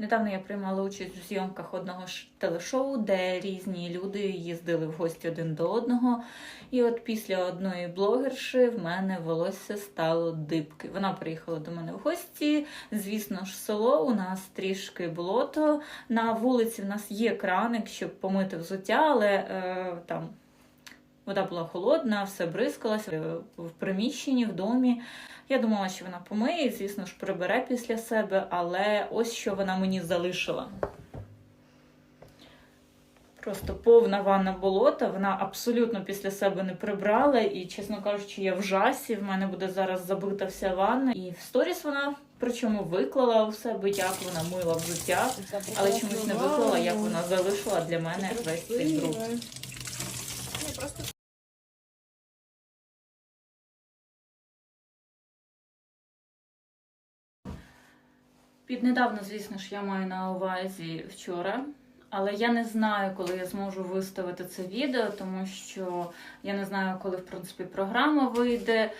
Недавно я приймала участь у зйомках одного телешоу, де різні люди їздили в гості один до одного. І от після одної блогерші в мене волосся стало дибки. Вона приїхала до мене в гості. Звісно ж, село у нас трішки болото. На вулиці в нас є краник, щоб помити взуття, але е, там. Вода була холодна, все бризкалося Е, в приміщенні, в домі. Я думала, що вона помиє, звісно ж, прибере після себе, але ось що вона мені залишила. Просто повна ванна болота, вона абсолютно після себе не прибрала, і, чесно кажучи, я в жасі. В мене буде зараз забита вся ванна. І в сторіс вона причому виклала у себе, як вона мила взуття, але чомусь не виклала, як вона залишила для мене весь цей бруд. Ні, просто Піднедавно, звісно ж, я маю на увазі вчора. Але я не знаю, коли я зможу виставити це відео, тому що я не знаю, коли в принципі програма вийде.